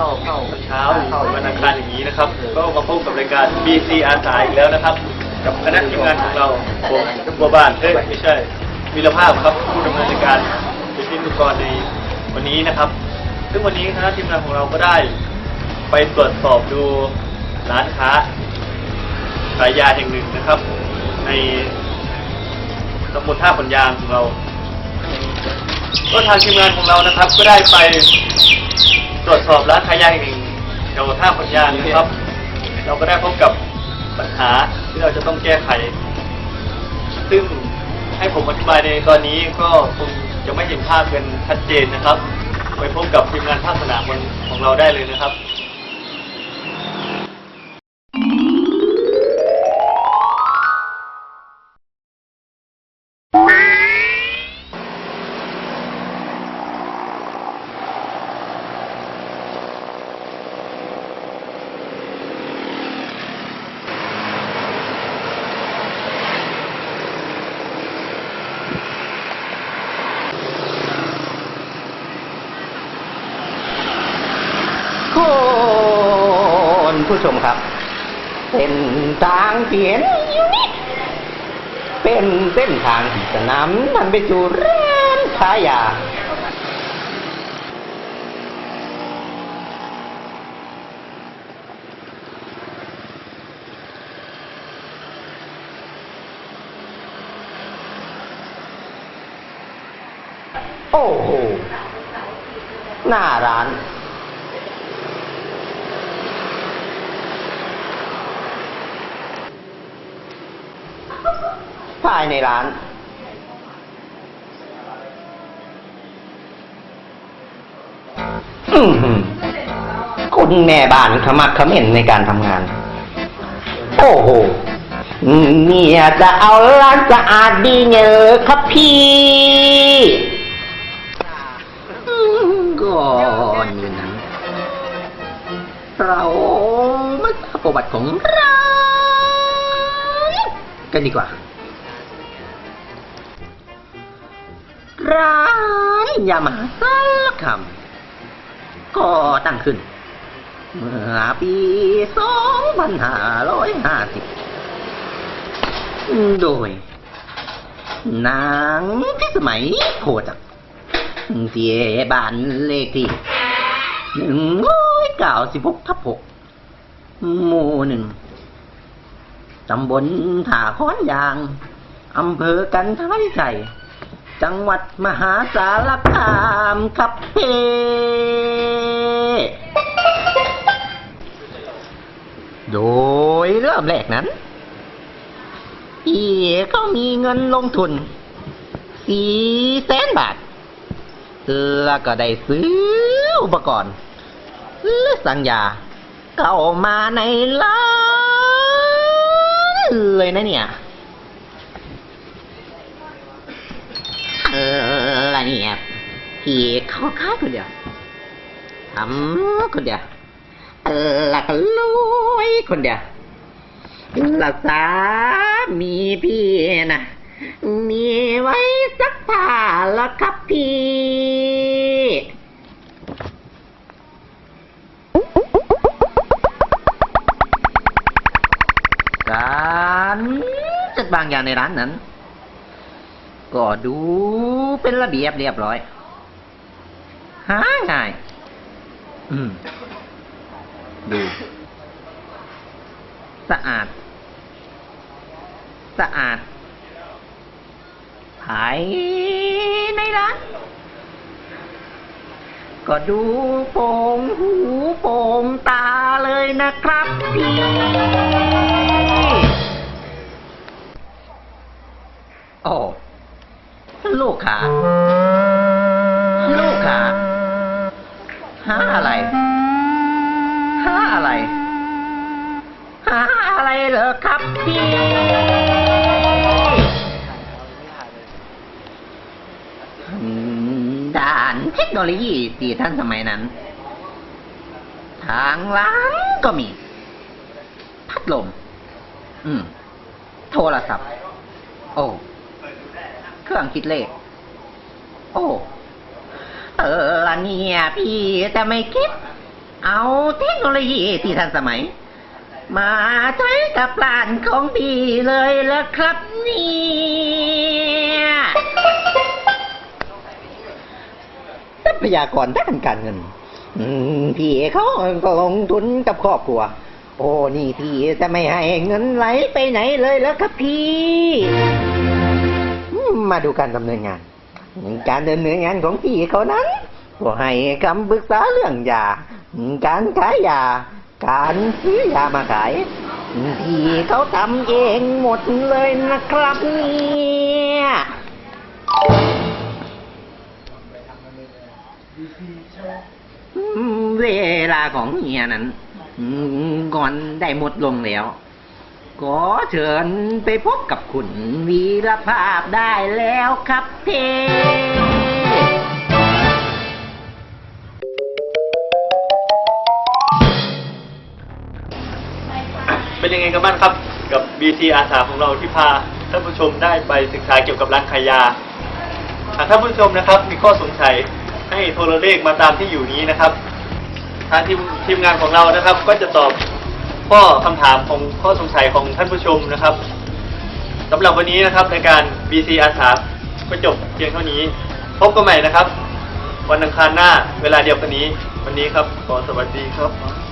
ช่วงเข้าเข้าเช้าวันอังคารอย่างนี้นะครับ ก็มาพบกับรายการ BC อาสาอีกแล้วนะครับ กับคณะทีมงานของเราผมบัวบานเอ้ยไม่ใช่วีรภาพครับผู้ดำเนินรายการเป็นพิธีกรในวันนี้นะครับ ซึ่งวันนี้คณะทีมงานของเราก็ได้ ไปตรวจสอบดูร้านค้าขายยาแห่งหนึ่งนะครับ ในตำบลท่าปัญยางของเรา ก็ทางทีมงานของเรานะครับ ก็ได้ไป ตรวจสอบร้านขายยาแห่งหนึ่งแถวท่าพญานะครับ เราก็ได้พบกับปัญหาที่เราจะต้องแก้ไข ซึ่งให้ผมอธิบายในตอนนี้ก็คงจะไม่เห็นภาพกันชัดเจนนะครับ ไปพบกับทีมงานภาคสนามของเราได้เลยนะครับ ผู้ชมครับ เป็นทางเขียนอยู่นี่เป็นเส้นทางที่จะนำท่านไปสู่ร้านขายยาโอ้โห หน้าร้าน ภายในร้าน คุณแม่บ้านขมักขม้นในการทำงาน โอ้โหเนี่ยจะเอาร้านสะอาดดีเนอครับพี่ก่อนอื่นนั้นเรามาทราบประวัติของเรากันดีกว่า ร้านยามาสารคำก็ตั้งขึ้น เมื่อปีสองพันห้าร้อยห้าสิบโดย นางพิสมัยโพจักรเสียบานเลขที่หนึ่งร้อยเก้าสิบหกทับหกหมู่หนึ่งตำบลถาค้อนยาง อำเภอกันทรชัยจั จังหวัดมหาสารคามครับเพโดยเริ่มแรกนั้นพี่ก็มีเงินลงทุนสี่แสนบาท แล้วก็ได้ซื้ออุปกรณ์หรือสัญญา เข้ามาในร้านเลยนะเนี่ย เอ เนี่ยพี่เขาค้าคนเดียวทำคนเดียวเออแล้วก็รวยคนเดียวรักษามีพี่นะมีไว้สักผ้าละครับพี่การจัดบางอย่างในร้านนั้น ก็ดูเป็นระเบียบเรียบร้อย หาง่าย อืม ดู สะอาด สะอาด ภายในร้านก็ดูโป่งหูโป่งตาเลยนะครับพี่โอ้ ลูกขาลูกขาหาอะไรหาอะไรหาอะไรเหรอครับพี่ด่านเทคโนโลยีสี่ท่านสมัยนั้น ทางร้านก็มี พัดลม อืม โทรศัพท์ โอ้ เครื่องคิดเลข โอ้ เออละเนี่ยพี่แต่ไม่คิด เอาเทคโนโลยีที่ทันสมัย มาใช้กับร้านของพี่เลยละครับเนี่ยทรัพยากรด้านการเงินพี่เขาก็ลงทุนกับครอบครัว โอ้ นี่พี่จะไม่ให้เงินไหลไปไหนเลยแล้วครับพี่ มาดูการดำเนินงาน การดำเนินงานของพี่เขานั้นก็ให้คำปรึกษาเรื่องยา การขายยา การซื้อยามาขาย พี่เขาทำเองหมดเลยนะครับเนี่ยเวลาของเฮียนั้นก่อนได้หมดลงแล้ว ก็เชิญไปพบกับคุณวีรภาพได้แล้วครับเทเป็นยังไงกันบ้างครับ กับ BC อาสาของเราที่พาท่านผู้ชมได้ไปศึกษาเกี่ยวกับร้านขายยาหากท่านผู้ชมนะครับ มีข้อสงสัยให้โทรเลขมาตามที่อยู่นี้นะครับ ทางทีมทีมงานของเรานะครับ ก็จะตอบ ข้อคำถามของข้อสงสัยของท่านผู้ชมนะครับสำหรับวันนี้นะครับในการ BC อาสาก็จบเพียงเท่านี้ พบกันใหม่นะครับ วันอังคารหน้าเวลาเดียวกันนี้ วันนี้ครับขอสวัสดีครับ